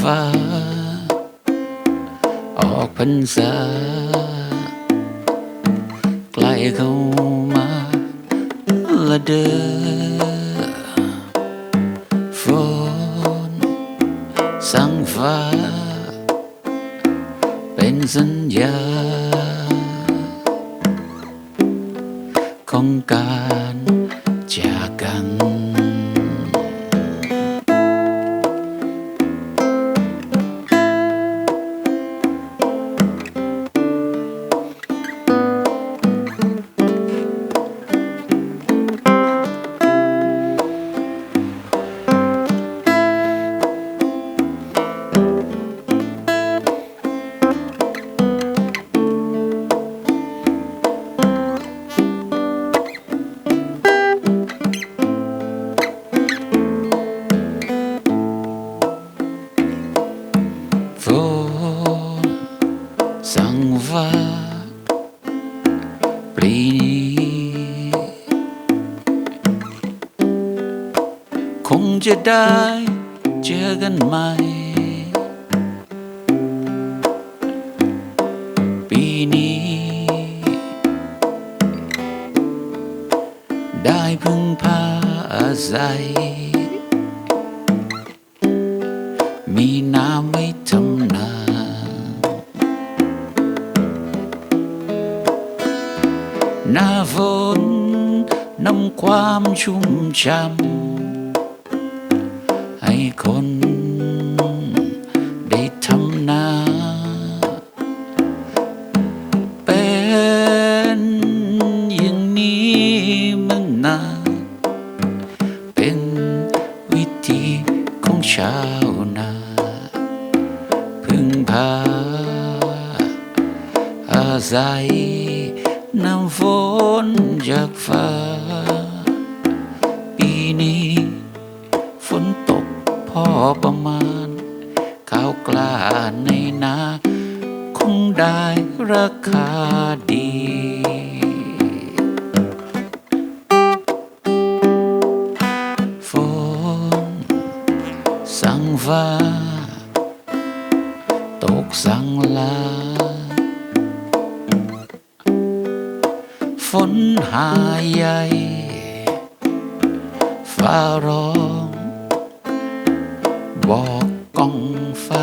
ฟ้า ออกพรรษาใกล้เข้ามาละเด้อฝนสั่งฟ้า เป็นสัญญา ของการจากกัน ฝนสั่งฟ้าปลีนี้คงจะได้เจอกันใหม่ ปีนี้ ได้พึ่งพาอาศัยมีน้ำไว้ทำ ฝนนำความชุ่มช่ำให้คนได้ทำนา เป็นอย่างนี้มันนานเป็นวิธีของชาวนาพึ่งพาอาศัย น้ำฝนจากฟ้า ปีนี้ฝนตกพอประมาณข้าวกล้าในนา คงได้ราคาดีฝนสั่งฟ้า ตกสั่งลา ฝนหาใหญ่ฟ้าร้องบอกกองฟ้